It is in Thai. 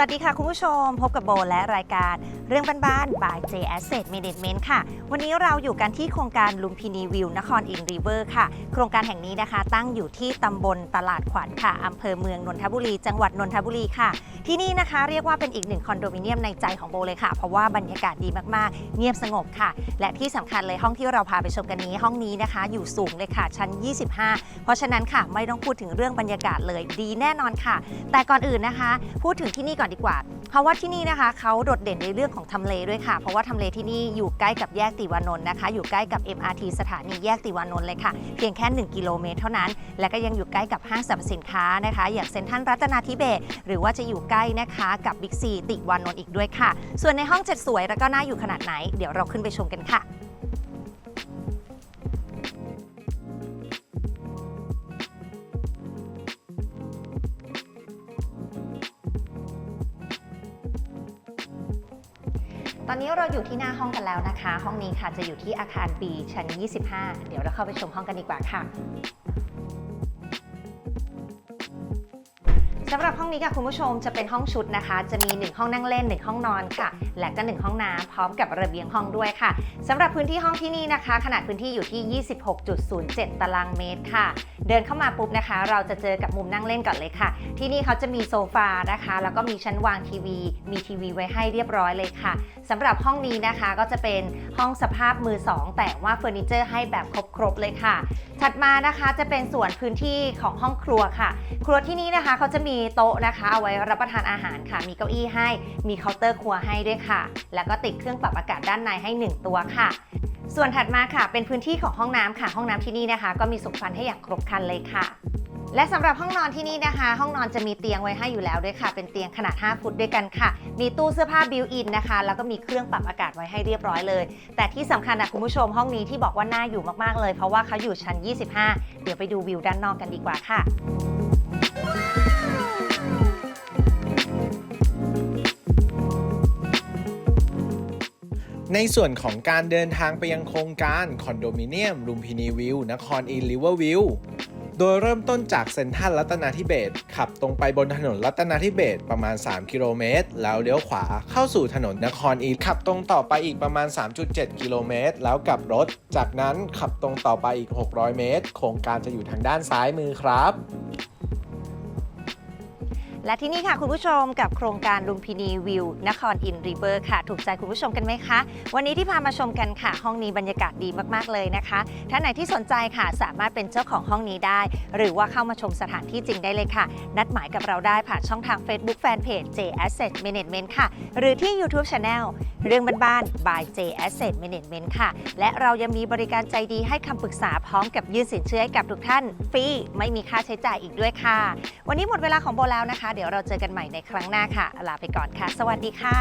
วัสดีค่ะคุณผู้ชมพบกับโบและรายการ เรื่องบ้านๆ by J Asset Management ค่ะ วันนี้เราอยู่กันที่โครงการลุมพินีวิวนครอินรีเวอร์ค่ะ โครงการแห่งนี้นะคะ ตั้งอยู่ที่ตำบลตลาดขวัญค่ะอำเภอเมืองนนทบุรี จังหวัดนนทบุรีค่ะ ที่นี่นะคะเรียกว่าเป็นอีกหนึ่งคอนโดมิเนียมในใจของโบเลยค่ะ เพราะว่าบรรยากาศดีมากๆ เงียบสงบค่ะ และที่สำคัญเลยห้องที่เราพาไปชมกันนี้ ห้องนี้นะคะ อยู่สูงเลยค่ะ ชั้น 25 เพราะฉะนั้นค่ะไม่ต้องพูดถึงเรื่องบรรยากาศเลยดีแน่นอนค่ะ แต่ก่อนอื่นนะคะ พูดถึงที่นี่ก่อนดีกว่า เพราะว่าที่นี่นะคะเขาโดดเด่นในเรื่องของทำเลด้วยค่ะ เพราะว่าทำเลที่นี่อยู่ใกล้กับแยกติวานนท์นะคะ อยู่ใกล้กับ MRT สถานีแยกติวานนท์เลยค่ะ เพียงแค่ 1 กิโลเมตรเท่านั้น และก็ยังอยู่ใกล้กับห้างสรรพสินค้านะคะ อย่างเซ็นทรัลรัตนาธิเบศหรือว่าจะอยู่ใกล้นะคะกับบิ๊กซีติวานนท์อีกด้วยค่ะ ส่วนในห้องเจ็ดสวยแล้วก็น่าอยู่ขนาดไหน เดี๋ยวเราขึ้นไปชมกันค่ะ ตอนนี้เราอยู่ที่หน้าห้องกันแล้วนะคะ ห้องนี้ค่ะจะอยู่ที่อาคาร B ชั้น 25 เดี๋ยวเราเข้าไปชมห้องกันดีกว่าค่ะ สำหรับห้องนี้ค่ะคุณผู้ชมจะเป็นห้องชุดนะคะ จะมี 1 ห้องนั่งเล่น 1 ห้องนอนค่ะ และก็ 1 ห้องน้ำพร้อมกับระเบียงห้องด้วยค่ะสำหรับพื้นที่ห้องที่นี่นะคะ ขนาดพื้นที่อยู่ที่ 26.07 ตารางเมตรค่ะ เดินเข้ามาปุ๊บนะคะ เราจะเจอกับมุมนั่งเล่นก่อนเลยค่ะ ที่นี่เขาจะมีโซฟานะคะ แล้วก็มีชั้นวางทีวี มีทีวีไว้ให้เรียบร้อยเลยค่ะสำหรับห้องนี้นะคะก็จะเป็นห้องสภาพมือสองแต่ว่าเฟอร์นิเจอร์ให้แบบครบๆเลยค่ะ ถัดมานะคะจะเป็นส่วนพื้นที่ของห้องครัวค่ะ ครัวที่นี่นะคะเขาจะมีีโต๊ะนะคะเอาไว้รับประทานอาหารค่ะ มีเก้าอี้ให้ มีเคาน์เตอร์ครัวให้ด้วยค่ะ แล้วก็ติดเครื่องปรับอากาศด้านในให้ 1 ตัวค่ะ ส่วนถัดมาค่ะ เป็นพื้นที่ของห้องน้ำค่ะ ห้องน้ำที่นี่นะคะ ก็มีสุขภัณฑ์ให้อย่างครบครันเลยค่ะและสำหรับห้องนอนที่นี่นะคะ ห้องนอนจะมีเตียงไว้ให้อยู่แล้วด้วยค่ะ เป็นเตียงขนาด 5 ฟุตด้วยกันค่ะ มีตู้เสื้อผ้าบิวอินนะคะ แล้วก็มีเครื่องปรับอากาศไว้ให้เรียบร้อยเลย แต่ที่สำคัญนะคุณผู้ชมห้องนี้ที่บอกว่าน่าอยู่มากๆเลย เพราะว่าเขาอยู่ชั้น 25 เดี๋ยวไปดูวิวด้านนอกกันดีกว่าค่ะ ในส่วนของการเดินทางไปยังโครงการคอนโดมิเนียมลุมพินีวิวนครอินริเวอร์วิวโดยเริ่มต้นจากเซ็นทรัลรัตนาธิเบศขับตรงไปบนถนนรัตนาธิเบศประมาณ 3 กิโลเมตร แล้วเลี้ยวขวาเข้าสู่ถนนนครอินขับตรงต่อไปอีกประมาณ 3.7 กิโลเมตร แล้วกลับรถ จากนั้นขับตรงต่อไปอีก 600 เมตร โครงการจะอยู่ทางด้านซ้ายมือครับ และที่นี่ค่ะคุณผู้ชมกับโครงการลุมพินีวิวนครอินริเวอร์ค่ะ ถูกใจคุณผู้ชมกันไหมคะ วันนี้ที่พามาชมกันค่ะ ห้องนี้บรรยากาศดีมากๆเลยนะคะ ท่านไหนที่สนใจค่ะ สามารถเป็นเจ้าของห้องนี้ได้ หรือว่าเข้ามาชมสถานที่จริงได้เลยค่ะ นัดหมายกับเราได้ผ่านช่องทาง Facebook Fanpage J Asset Management ค่ะ หรือที่ YouTube Channel เรื่องบ้านๆ by J Asset Management ค่ะ และเรายังมีบริการใจดีให้คำปรึกษาพร้อมกับยื่นสินเชื่อให้กับทุกท่าน ฟรี ไม่มีค่าใช้จ่ายอีกด้วยค่ะ วันนี้หมดเวลาของโบแล้วนะคะ เดี๋ยวเราเจอกันใหม่ในครั้งหน้าค่ะ ลาไปก่อนค่ะ สวัสดีค่ะ